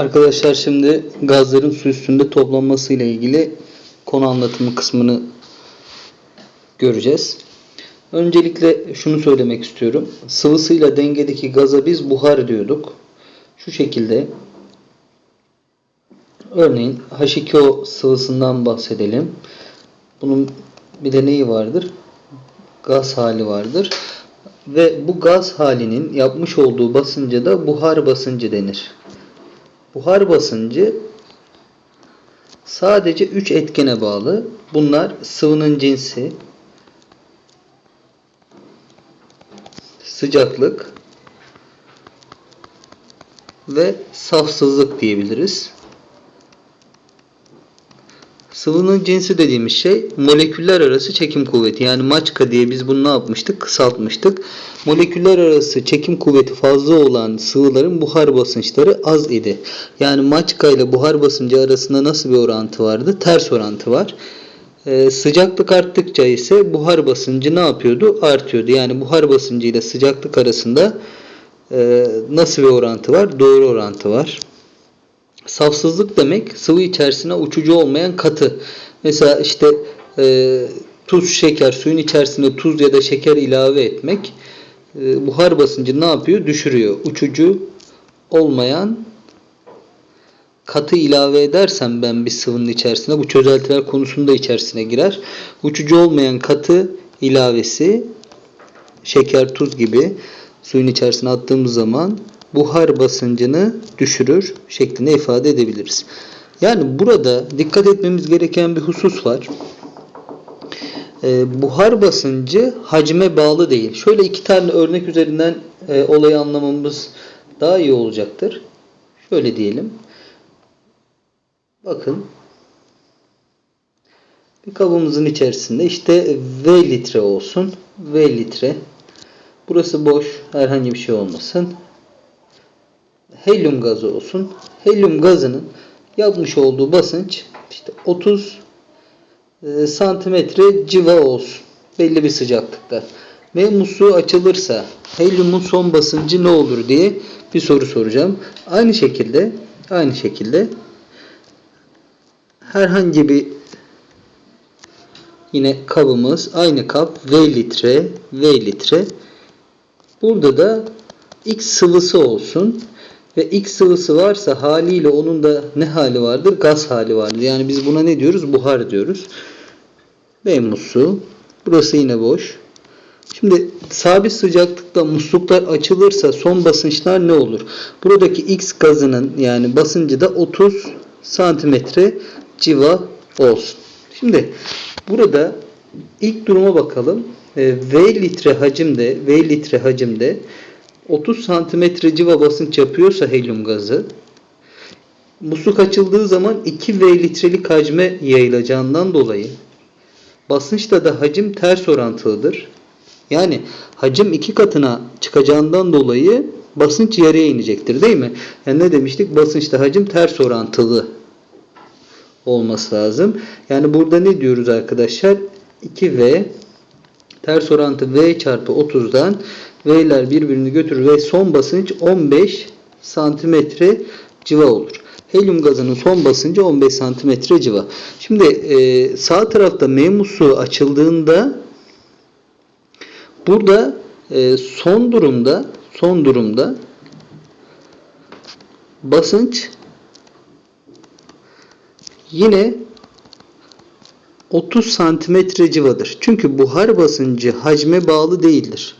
Arkadaşlar şimdi gazların su üstünde toplanması ile ilgili konu anlatımı kısmını göreceğiz. Öncelikle şunu söylemek istiyorum. Sıvısıyla dengedeki gaza biz buhar diyorduk. Şu şekilde örneğin H2O sıvısından bahsedelim. Bunun bir de neyi vardır? Gaz hali vardır. Ve bu gaz halinin yapmış olduğu basınca da buhar basıncı denir. Buhar basıncı sadece 3 etkene bağlı. Bunlar sıvının cinsi, sıcaklık ve safsızlık diyebiliriz. Sıvının cinsi dediğimiz şey moleküller arası çekim kuvveti. Yani maçka diye biz bunu ne yapmıştık? Kısaltmıştık. Moleküller arası çekim kuvveti fazla olan sıvıların buhar basınçları az idi. Yani maçka ile buhar basıncı arasında nasıl bir orantı vardı? Ters orantı var. Ee, sıcaklık arttıkça ise buhar basıncı ne yapıyordu? Artıyordu. Yani buhar basıncı ile sıcaklık arasında e, nasıl bir orantı var? Doğru orantı var. Safsızlık demek sıvı içerisine uçucu olmayan katı. Mesela işte e, tuz, şeker, suyun içerisine tuz ya da şeker ilave etmek e, buhar basıncı ne yapıyor? Düşürüyor. Uçucu olmayan katı ilave edersem ben bir sıvının içerisine bu çözeltiler konusunda içerisine girer. Uçucu olmayan katı ilavesi şeker, tuz gibi suyun içerisine attığımız zaman buhar basıncını düşürür şeklinde ifade edebiliriz. Yani burada dikkat etmemiz gereken bir husus var. Ee, buhar basıncı hacme bağlı değil. Şöyle iki tane örnek üzerinden e, olayı anlamamız daha iyi olacaktır. Şöyle diyelim. Bakın. Bir kabımızın içerisinde işte V litre olsun. V litre. Burası boş. Herhangi bir şey olmasın helyum gazı olsun. Helyum gazının yapmış olduğu basınç işte 30 e, santimetre civa olsun. Belli bir sıcaklıkta. Ve musluğu açılırsa helyumun son basıncı ne olur diye bir soru soracağım. Aynı şekilde aynı şekilde herhangi bir yine kabımız aynı kap V litre V litre burada da X sıvısı olsun ve X sıvısı varsa haliyle onun da ne hali vardır? Gaz hali vardır. Yani biz buna ne diyoruz? Buhar diyoruz. Ve musluğu. Burası yine boş. Şimdi sabit sıcaklıkta musluklar açılırsa son basınçlar ne olur? Buradaki X gazının yani basıncı da 30 santimetre civa olsun. Şimdi burada ilk duruma bakalım. Ee, v litre hacimde V litre hacimde 30 santimetre civa basınç yapıyorsa helyum gazı musluk açıldığı zaman 2 V litrelik hacme yayılacağından dolayı basınçta da hacim ters orantılıdır. Yani hacim iki katına çıkacağından dolayı basınç yarıya inecektir değil mi? Yani ne demiştik? Basınçta hacim ters orantılı olması lazım. Yani burada ne diyoruz arkadaşlar? 2V ters orantı V çarpı 30'dan V'ler birbirini götürür ve son basınç 15 santimetre civa olur. Helyum gazının son basıncı 15 santimetre civa. Şimdi e, sağ tarafta M musluğu açıldığında burada e, son durumda son durumda basınç yine 30 santimetre civadır. Çünkü buhar basıncı hacme bağlı değildir.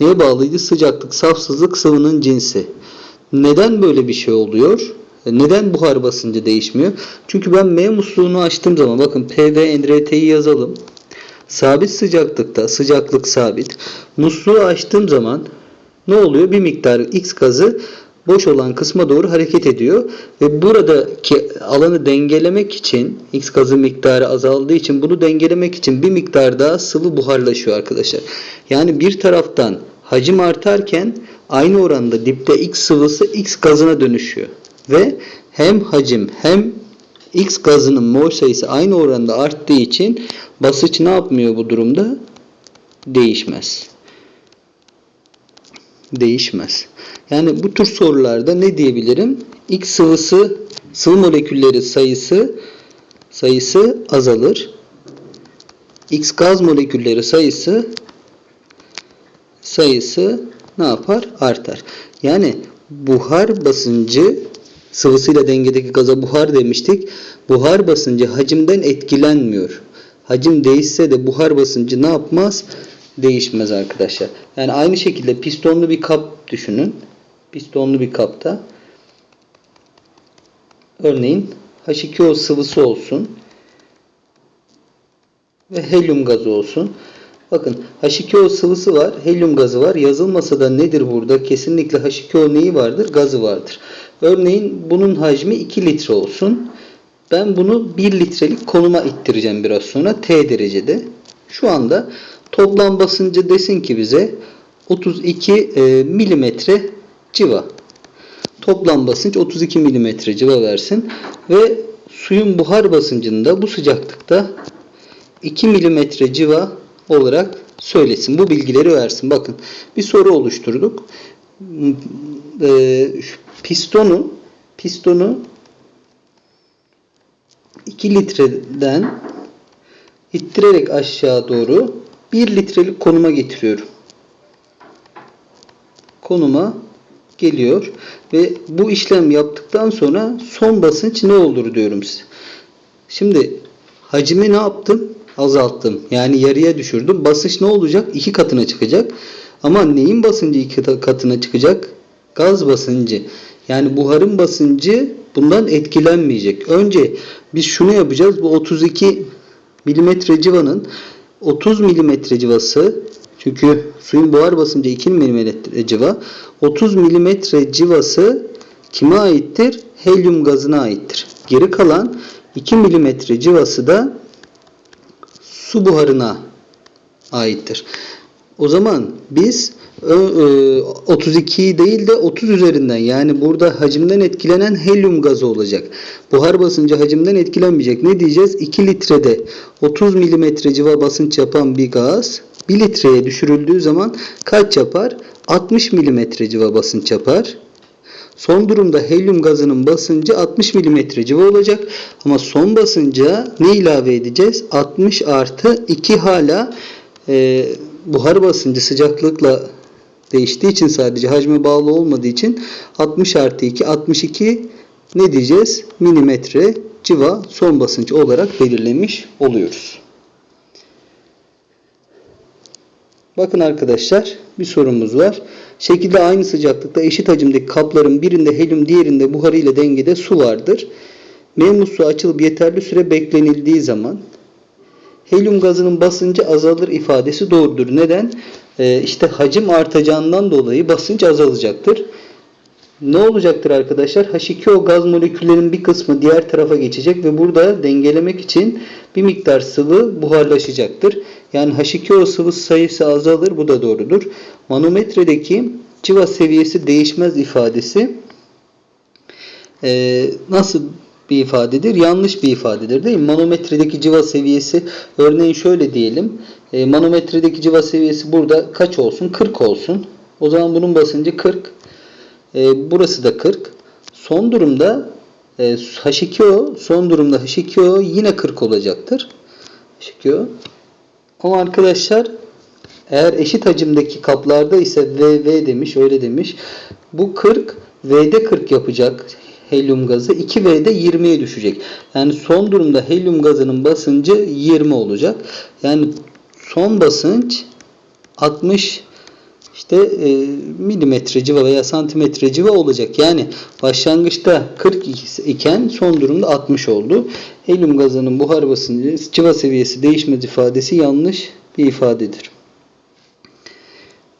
Neye bağlıydı? Sıcaklık, safsızlık, sıvının cinsi. Neden böyle bir şey oluyor? E, neden buhar basıncı değişmiyor? Çünkü ben M musluğunu açtığım zaman bakın PV NRT'yi yazalım. Sabit sıcaklıkta sıcaklık sabit. Musluğu açtığım zaman ne oluyor? Bir miktar X gazı boş olan kısma doğru hareket ediyor ve buradaki alanı dengelemek için X gazı miktarı azaldığı için bunu dengelemek için bir miktar daha sıvı buharlaşıyor arkadaşlar. Yani bir taraftan hacim artarken aynı oranda dipte X sıvısı X gazına dönüşüyor ve hem hacim hem X gazının mol sayısı aynı oranda arttığı için basınç ne yapmıyor bu durumda? Değişmez değişmez. Yani bu tür sorularda ne diyebilirim? X sıvısı sıvı molekülleri sayısı sayısı azalır. X gaz molekülleri sayısı sayısı ne yapar? Artar. Yani buhar basıncı sıvısıyla dengedeki gaza buhar demiştik. Buhar basıncı hacimden etkilenmiyor. Hacim değişse de buhar basıncı ne yapmaz? Değişmez arkadaşlar. Yani aynı şekilde pistonlu bir kap düşünün. Pistonlu bir kapta örneğin H2O sıvısı olsun ve helyum gazı olsun. Bakın H2O sıvısı var, helyum gazı var. Yazılmasa da nedir burada? Kesinlikle H2O neyi vardır? Gazı vardır. Örneğin bunun hacmi 2 litre olsun. Ben bunu 1 litrelik konuma ittireceğim biraz sonra T derecede. Şu anda toplam basıncı desin ki bize 32 e, milimetre civa. Toplam basınç 32 milimetre civa versin. Ve suyun buhar basıncında bu sıcaklıkta 2 milimetre civa olarak söylesin. Bu bilgileri versin. Bakın bir soru oluşturduk. Şu pistonu pistonu 2 litreden ittirerek aşağı doğru 1 litrelik konuma getiriyorum. Konuma geliyor ve bu işlem yaptıktan sonra son basınç ne olur diyorum size. Şimdi hacmi ne yaptım? Azalttım. Yani yarıya düşürdüm. Basınç ne olacak? İki katına çıkacak. Ama neyin basıncı iki katına çıkacak? Gaz basıncı. Yani buharın basıncı bundan etkilenmeyecek. Önce biz şunu yapacağız. Bu 32 milimetre civanın 30 milimetre civası çünkü suyun buhar basıncı 2 milimetre civa 30 milimetre civası kime aittir? Helyum gazına aittir. Geri kalan 2 milimetre civası da su buharına aittir. O zaman biz 32'yi değil de 30 üzerinden yani burada hacimden etkilenen helyum gazı olacak. Buhar basıncı hacimden etkilenmeyecek. Ne diyeceğiz? 2 litrede 30 milimetre civa basınç yapan bir gaz 1 litreye düşürüldüğü zaman kaç yapar? 60 milimetre civa basınç yapar. Son durumda helyum gazının basıncı 60 mm civa olacak. Ama son basınca ne ilave edeceğiz? 60 artı 2 hala e, buhar basıncı sıcaklıkla değiştiği için sadece hacme bağlı olmadığı için 60 artı 2 62 ne diyeceğiz? Milimetre civa son basınç olarak belirlemiş oluyoruz. Bakın arkadaşlar bir sorumuz var. Şekilde aynı sıcaklıkta eşit hacimdeki kapların birinde helyum diğerinde buharı ile dengede su vardır. Mevcut su açılıp yeterli süre beklenildiği zaman helyum gazının basıncı azalır ifadesi doğrudur. Neden? Ee, işte hacim artacağından dolayı basınç azalacaktır. Ne olacaktır arkadaşlar? H2O gaz moleküllerinin bir kısmı diğer tarafa geçecek ve burada dengelemek için bir miktar sıvı buharlaşacaktır. Yani H2O sıvı sayısı azalır. Bu da doğrudur. Manometredeki civa seviyesi değişmez ifadesi e, nasıl bir ifadedir? Yanlış bir ifadedir değil mi? Manometredeki civa seviyesi örneğin şöyle diyelim. E, manometredeki civa seviyesi burada kaç olsun? 40 olsun. O zaman bunun basıncı 40. E, burası da 40. Son durumda e, H2O son durumda H2O yine 40 olacaktır. H2O ama arkadaşlar eğer eşit hacimdeki kaplarda ise VV demiş, öyle demiş. Bu 40 V'de 40 yapacak helyum gazı. 2V'de 20'ye düşecek. Yani son durumda helyum gazının basıncı 20 olacak. Yani son basınç 60 işte e, milimetre civa veya santimetre civa olacak. Yani başlangıçta 40 iken son durumda 60 oldu. Helyum gazının buhar basıncı civa seviyesi değişmez ifadesi yanlış bir ifadedir.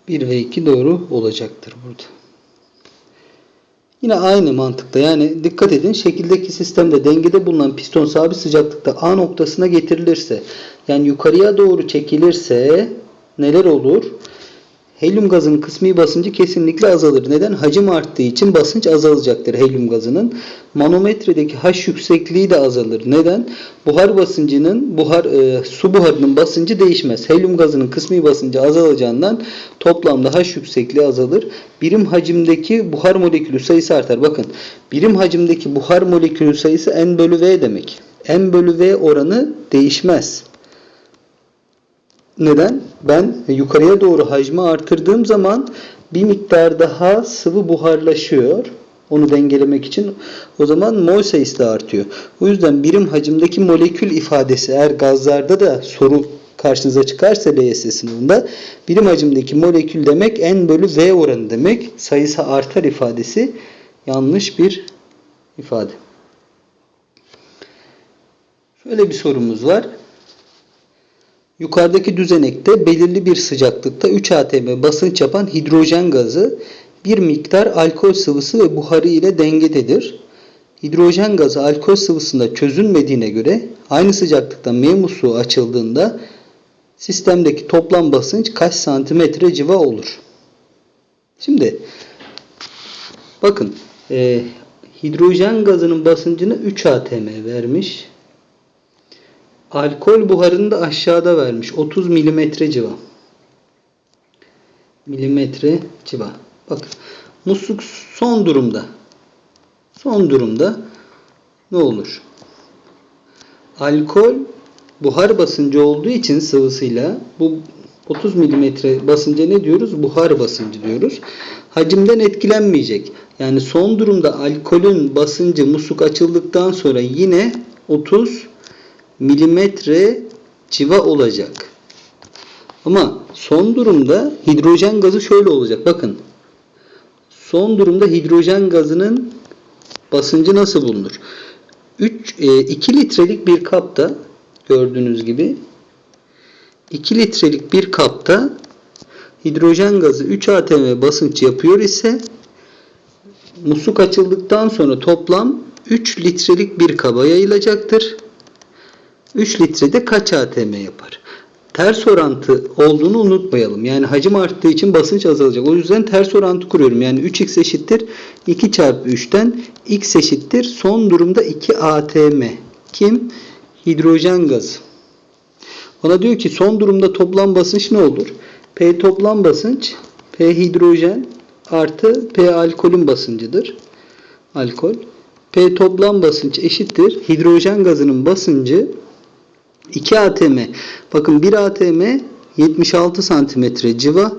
1 ve 2 doğru olacaktır burada. Yine aynı mantıkta yani dikkat edin şekildeki sistemde dengede bulunan piston sabit sıcaklıkta A noktasına getirilirse yani yukarıya doğru çekilirse neler olur? Helyum gazının kısmi basıncı kesinlikle azalır. Neden? Hacim arttığı için basınç azalacaktır helyum gazının. Manometredeki H yüksekliği de azalır. Neden? Buhar basıncının buhar e, su buharının basıncı değişmez. Helyum gazının kısmi basıncı azalacağından toplamda H yüksekliği azalır. Birim hacimdeki buhar molekülü sayısı artar. Bakın birim hacimdeki buhar molekülü sayısı N bölü V demek. N bölü V oranı değişmez. Neden? Ben yukarıya doğru hacmi artırdığım zaman bir miktar daha sıvı buharlaşıyor. Onu dengelemek için o zaman mol sayısı da artıyor. O yüzden birim hacimdeki molekül ifadesi eğer gazlarda da soru karşınıza çıkarsa LYS sınavında birim hacimdeki molekül demek N bölü V oranı demek. Sayısı artar ifadesi yanlış bir ifade. Şöyle bir sorumuz var. Yukarıdaki düzenekte belirli bir sıcaklıkta 3 atm basınç yapan hidrojen gazı bir miktar alkol sıvısı ve buharı ile dengededir. Hidrojen gazı alkol sıvısında çözünmediğine göre aynı sıcaklıkta M musluğu açıldığında sistemdeki toplam basınç kaç santimetre civa olur? Şimdi bakın e, hidrojen gazının basıncını 3 atm vermiş. Alkol buharını da aşağıda vermiş. 30 milimetre civa. Milimetre civa. Bakın. Musluk son durumda. Son durumda ne olur? Alkol buhar basıncı olduğu için sıvısıyla bu 30 milimetre basınca ne diyoruz? Buhar basıncı diyoruz. Hacimden etkilenmeyecek. Yani son durumda alkolün basıncı musluk açıldıktan sonra yine 30 milimetre civa olacak. Ama son durumda hidrojen gazı şöyle olacak. Bakın. Son durumda hidrojen gazının basıncı nasıl bulunur? 3 2 litrelik bir kapta gördüğünüz gibi 2 litrelik bir kapta hidrojen gazı 3 atm basınç yapıyor ise musluk açıldıktan sonra toplam 3 litrelik bir kaba yayılacaktır. 3 litrede kaç atm yapar? Ters orantı olduğunu unutmayalım. Yani hacim arttığı için basınç azalacak. O yüzden ters orantı kuruyorum. Yani 3x eşittir 2 çarpı 3'ten x eşittir son durumda 2 atm. Kim? Hidrojen gazı. Bana diyor ki son durumda toplam basınç ne olur? P toplam basınç P hidrojen artı P alkolün basıncıdır. Alkol. P toplam basınç eşittir. Hidrojen gazının basıncı 2 atm. Bakın 1 atm 76 santimetre civa.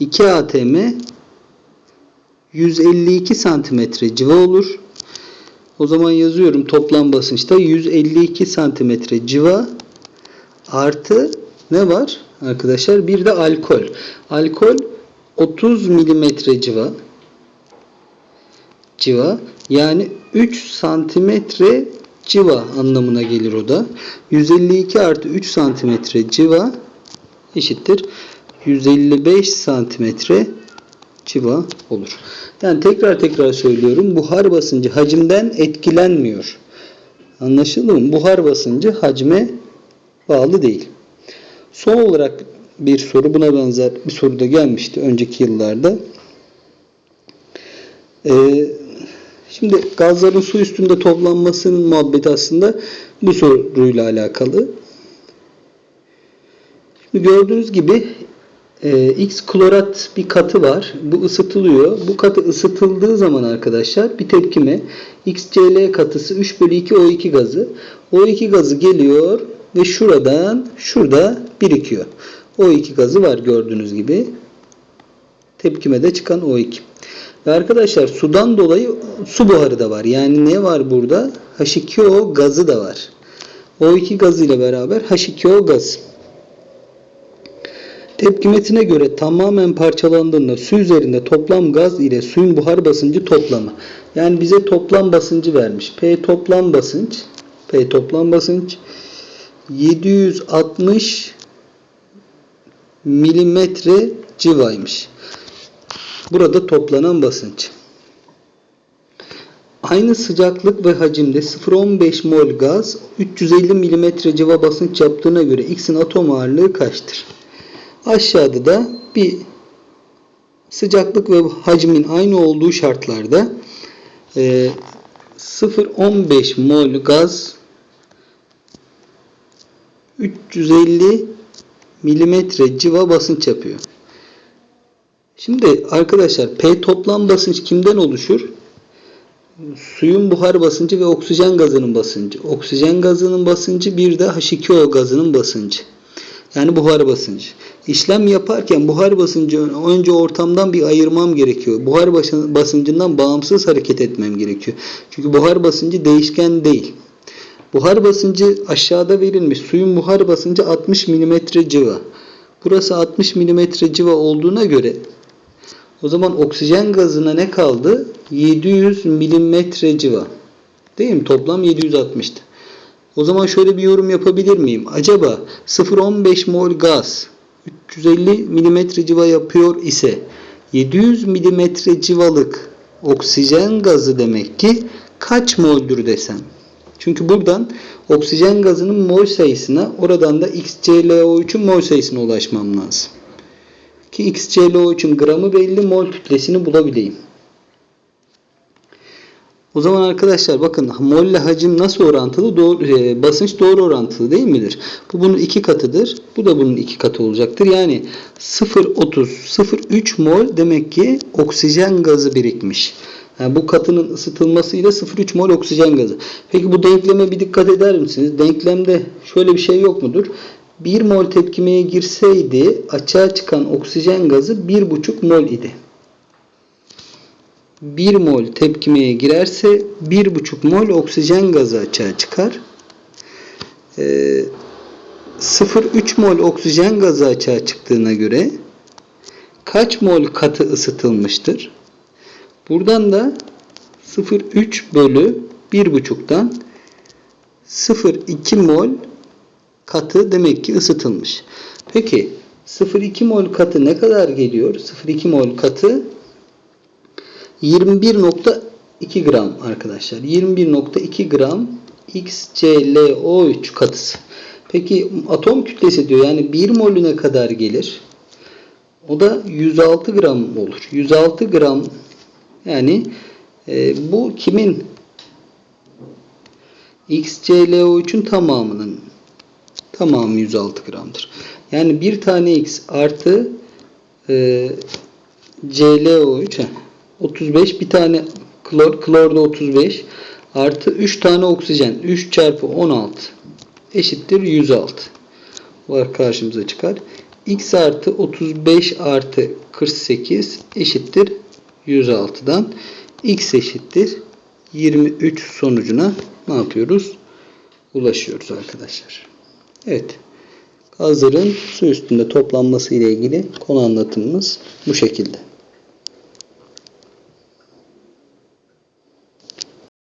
2 atm 152 santimetre civa olur. O zaman yazıyorum toplam basınçta 152 santimetre civa artı ne var arkadaşlar? Bir de alkol. Alkol 30 milimetre civa civa yani 3 santimetre civa anlamına gelir o da. 152 artı 3 santimetre civa eşittir 155 santimetre civa olur. Yani tekrar tekrar söylüyorum. Buhar basıncı hacimden etkilenmiyor. Anlaşıldı mı? Buhar basıncı hacme bağlı değil. Son olarak bir soru buna benzer bir soru da gelmişti önceki yıllarda. Ee, şimdi gazların su üstünde toplanmasının muhabbeti aslında bu soruyla alakalı. Şimdi gördüğünüz gibi e, X klorat bir katı var. Bu ısıtılıyor. Bu katı ısıtıldığı zaman arkadaşlar bir tepkime XCl katısı 3 bölü 2 O2 gazı. O2 gazı geliyor ve şuradan şurada birikiyor. O2 gazı var gördüğünüz gibi. Tepkimede çıkan O2. Ve arkadaşlar sudan dolayı su buharı da var. Yani ne var burada? H2O gazı da var. O2 gazı ile beraber H2O gaz. Tepkimetine göre tamamen parçalandığında su üzerinde toplam gaz ile suyun buhar basıncı toplamı. Yani bize toplam basıncı vermiş. P toplam basınç P toplam basınç 760 milimetre civaymış. Burada toplanan basınç. Aynı sıcaklık ve hacimde 0.15 mol gaz 350 milimetre civa basınç yaptığına göre X'in atom ağırlığı kaçtır? Aşağıda da bir sıcaklık ve hacmin aynı olduğu şartlarda e, 0.15 mol gaz 350 milimetre civa basınç yapıyor. Şimdi arkadaşlar P toplam basınç kimden oluşur? Suyun buhar basıncı ve oksijen gazının basıncı. Oksijen gazının basıncı bir de H2O gazının basıncı. Yani buhar basıncı. İşlem yaparken buhar basıncı önce ortamdan bir ayırmam gerekiyor. Buhar basın- basıncından bağımsız hareket etmem gerekiyor. Çünkü buhar basıncı değişken değil. Buhar basıncı aşağıda verilmiş. Suyun buhar basıncı 60 mm civa. Burası 60 mm civa olduğuna göre o zaman oksijen gazına ne kaldı? 700 milimetre civa. Değil mi? Toplam 760'tı. O zaman şöyle bir yorum yapabilir miyim? Acaba 0.15 mol gaz 350 milimetre civa yapıyor ise 700 milimetre civalık oksijen gazı demek ki kaç moldür desem? Çünkü buradan oksijen gazının mol sayısına oradan da XClO3'ün mol sayısına ulaşmam lazım. Ki XClO3'ün gramı belli mol kütlesini bulabileyim. O zaman arkadaşlar bakın mol ile hacim nasıl orantılı? Doğru, e, basınç doğru orantılı değil midir? Bu bunun iki katıdır. Bu da bunun iki katı olacaktır. Yani 0.30 0.3 mol demek ki oksijen gazı birikmiş. Yani bu katının ısıtılmasıyla 0.3 mol oksijen gazı. Peki bu denkleme bir dikkat eder misiniz? Denklemde şöyle bir şey yok mudur? 1 mol tepkimeye girseydi açığa çıkan oksijen gazı 1,5 mol idi. 1 mol tepkimeye girerse 1,5 mol oksijen gazı açığa çıkar. Ee, 0,3 mol oksijen gazı açığa çıktığına göre kaç mol katı ısıtılmıştır? Buradan da 0,3 bölü 1,5'tan 0,2 mol katı demek ki ısıtılmış. Peki 0,2 mol katı ne kadar geliyor? 0,2 mol katı 21.2 gram arkadaşlar. 21.2 gram XClO3 katısı. Peki atom kütlesi diyor yani 1 molüne kadar gelir. O da 106 gram olur. 106 gram yani e, bu kimin? XClO3'ün tamamının tamamı 106 gramdır. Yani bir tane X artı e, ClO3 heh, 35 bir tane klor, klorda 35 artı 3 tane oksijen 3 çarpı 16 eşittir 106 var karşımıza çıkar. X artı 35 artı 48 eşittir 106'dan X eşittir 23 sonucuna ne yapıyoruz? Ulaşıyoruz arkadaşlar. Evet. Gazların su üstünde toplanması ile ilgili konu anlatımımız bu şekilde.